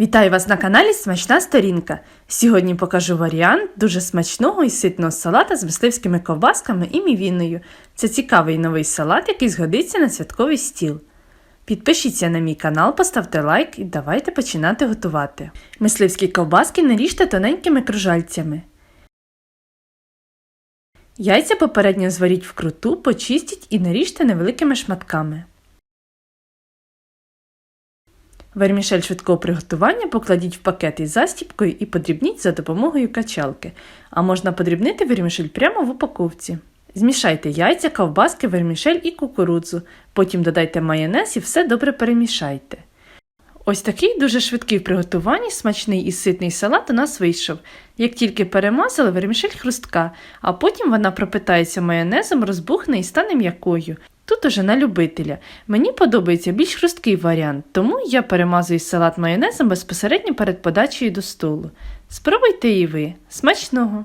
Вітаю вас на каналі Смачна Сторінка. Сьогодні покажу варіант дуже смачного і ситного салата з мисливськими ковбасками і мівіною. Це цікавий новий салат, який згодиться на святковий стіл. Підпишіться на мій канал, поставте лайк і давайте починати готувати. Мисливські ковбаски наріжте тоненькими кружальцями. Яйця попередньо зваріть вкруту, почистіть і наріжте невеликими шматками. Вермішель швидкого приготування покладіть в пакет із застіпкою і подрібніть за допомогою качалки, а можна подрібнити вермішель прямо в упаковці. Змішайте яйця, ковбаски, вермішель і кукурудзу, потім додайте майонез і все добре перемішайте. Ось такий дуже швидкий в приготуванні смачний і ситний салат у нас вийшов. Як тільки перемазали, вермішель хрустка, а потім вона пропитається майонезом, розбухне і стане м'якою. Тут уже на любителя. Мені подобається більш хрусткий варіант, тому я перемазую салат майонезом безпосередньо перед подачею до столу. Спробуйте і ви. Смачного!